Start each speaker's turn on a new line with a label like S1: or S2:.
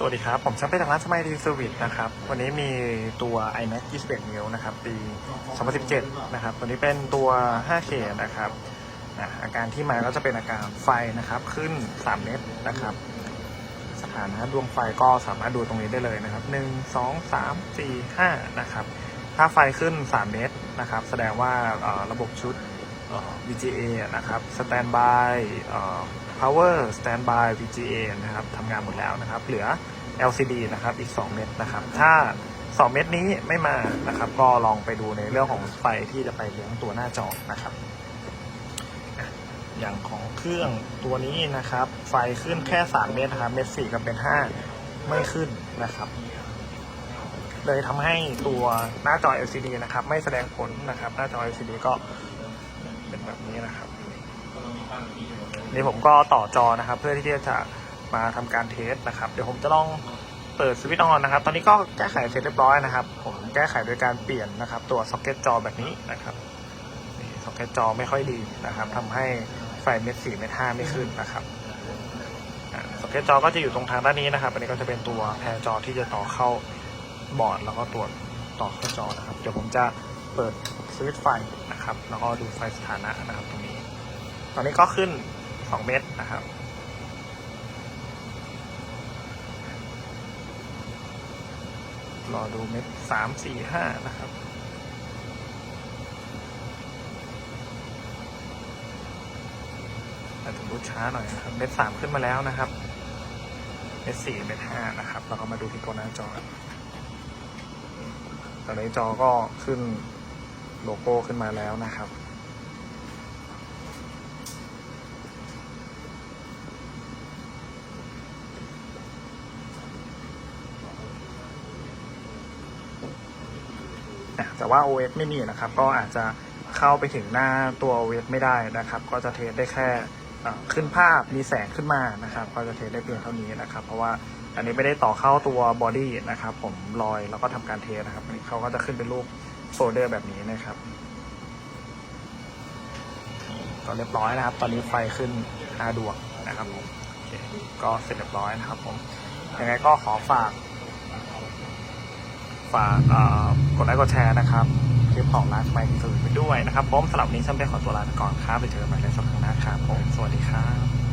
S1: สวัสดีครับ ผมชัมเป้จากร้านสมัยดีสวิตนะครับ วันนี้มีตัว iMac 21 นิ้วนะครับ ปี 2017 นะครับ ตัวนี้เป็นตัว 5K นะครับนะอาการที่มาก็จะเป็นอาการไฟนะครับ ขึ้น 3 เมตรนะครับ สถานะดวงไฟก็สามารถดูตรงนี้ได้เลยนะครับ 1 2 3 4 5 นะครับ ถ้าไฟขึ้น 3 เมตรนะครับ แสดงว่าระบบชุด VGA นะครับ Standby เอ่อ Power Standby VGA นะครับทำงานหมดแล้วนะครับ เหลือ LCD นะครับอีก 2 เม็ดนะครับ ถ้า 2 เม็ดนี้ไม่มานะครับ ก็ลองไปดูในเรื่องของไฟที่จะไปเลี้ยงตัวหน้าจอนะครับ อย่างของเครื่องตัวนี้นะครับ ไฟขึ้นแค่ 3 เม็ดนะครับ เม็ด4กับเป็น 5 ไม่ขึ้นนะครับเลยทำให้ตัวหน้าจอ LCD นะครับ ไม่แสดงผลนะครับ หน้าจอ LCD ก็เป็นแบบนี้นะครับ นี่ผมก็ต่อจอนะครับ เพื่อที่จะมาทำการเทสนะครับ เดี๋ยวผมจะลองเปิดสวิตช์ออนนะครับ ตอนนี้ก็แก้ไขเสร็จเรียบร้อยนะครับ ผมแก้ไขโดยการเปลี่ยนนะครับ ตัวซ็อกเก็ตจอแบบนี้นะครับนี่ซ็อกเก็ตจอไม่ค่อยดีนะครับทำให้ไฟเม็ดสี่เม็ดห้าไม่ขึ้นนะครับซ็อกเก็ตจอก็จะอยู่ตรงทางด้านนี้นะครับ อันนี้ก็จะเป็นตัวแพรจอที่จะต่อเข้าบอร์ดแล้วก็ตรวจต่อเข้าจอนะครับ เดี๋ยวผมจะเปิดสวิตช์ไฟนะครับ แล้วก็ดูไฟสถานะนะครับตรงนี้ ตอนนี้ก็ขึ้น 2 เมตรนะครับ รอดูเม็ดสามสี่ห้านะครับอาจจะรูดช้าหน่อยนะครับ เม็ดสามขึ้นมาแล้วนะครับ เม็ดสี่เม็ดห้านะครับ เราก็มาดูที่ตัวหน้าจอกันตอนนี้จอก็ขึ้นโลโก้ขึ้นมาแล้วนะครับ อะแต่ว่า OS ไม่มีนะครับ ก็อาจจะเข้าไปถึงหน้าตัว OS ไม่ได้นะครับ ก็จะเทสได้แค่ขึ้นภาพมีแสงขึ้นมานะครับ ก็จะเทสได้เพียงเท่านี้นะครับ เพราะว่าอันนี้ไม่ได้ต่อเข้าตัวบอดี้นะครับ ผมลอยแล้วก็ทำการเทสนะครับอันนี้เขาก็จะขึ้นเป็นรูปโฟลเดอร์แบบนี้นะครับก็เรียบร้อยนะครับ ตอนนี้ไฟขึ้น5ดวงนะครับผมก็เสร็จเรียบร้อยนะครับผมยังไงก็ขอฝาก ฝากกดไลค์กดแชร์นะครับคลิปของร้านสมัยดีสุดไปด้วยนะครับผมสำหรับวันนี้ฉันไปขอตัวลาไปก่อนครับไปเจอกันใหม่ในสัปดาห์หน้าครับผมสวัสดีครับ